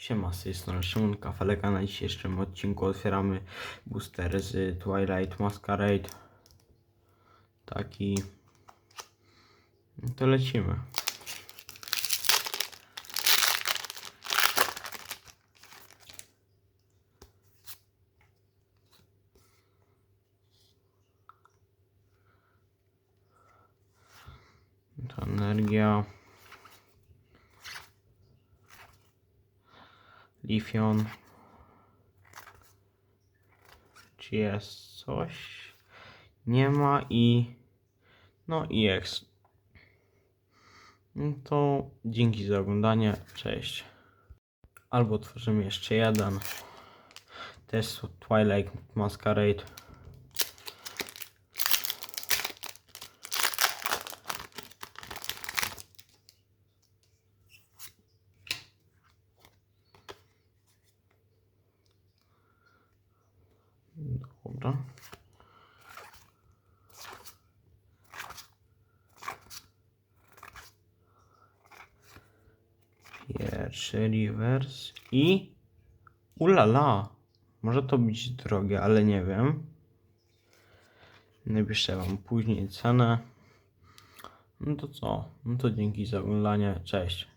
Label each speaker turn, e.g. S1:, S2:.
S1: Siema, z tej strony Szymon Kafeleka. Na dzisiejszym odcinku otwieramy booster z Twilight Masquerade. Taki... To lecimy. To energia. Lifion. Czy jest coś? Nie ma i. No i X. No to dzięki za oglądanie. Cześć. Albo tworzymy jeszcze jeden. Też Twilight Masquerade. Dobra. Pierwszy reverse i ulala. Może to być drogie, ale nie wiem. Napiszę wam później cenę. No to co? No to dzięki za oglądanie. Cześć.